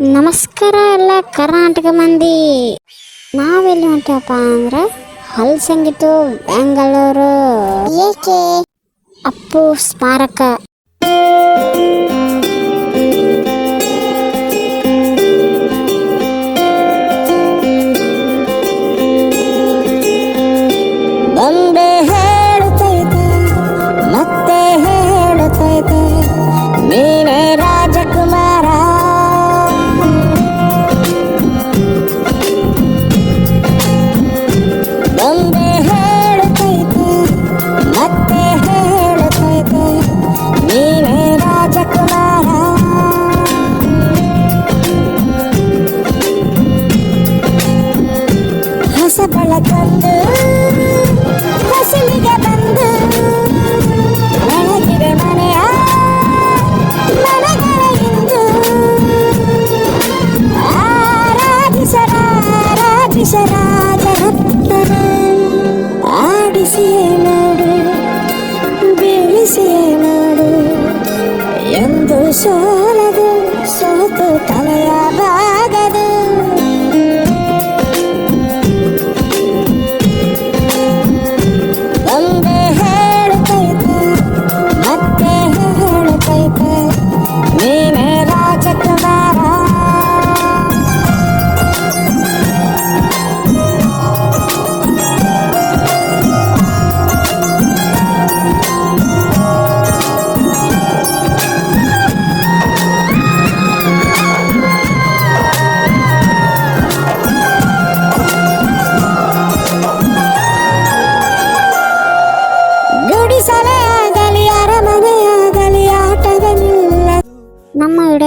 ನಮಸ್ಕಾರ ಎಲ್ಲ ಕರ್ನಾಟಕ ಮಂದಿ. ನಾವೆಲ್ಲಿ ಹೊಂಟಪ್ಪ ಅಂದ್ರೆ ಹಲ್ಸಂಗಿತು ಬೆಂಗಳೂರು. ಏಕೆ? ಅಪ್ಪು ಸ್ಮಾರಕ. ಹೊಸ ಫಸಲಿಗೆ ಬಂದು ಒಳಗಿರೆ ಮನೆಯ ಮನಗಳ ಇಂದು. ಆರಾಧಿಸರಾರಾಧಿಸರಾಜರತ್ನ ಆಡಿಸಿಯೇ ನೋಡು, ಬೀಳಿಸಿಯೇ ನೋಡು. ಎಂದು ಸೋಲದು ಸೋತು ತಲೆಯ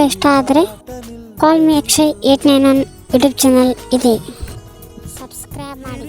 ವಿಡಿಯೋ ಇಷ್ಟ ಆದರೆ call me Akshay eight nine one YouTube channel ಇದೆ. ಸಬ್ಸ್ಕ್ರೈಬ್ ಮಾಡಿ.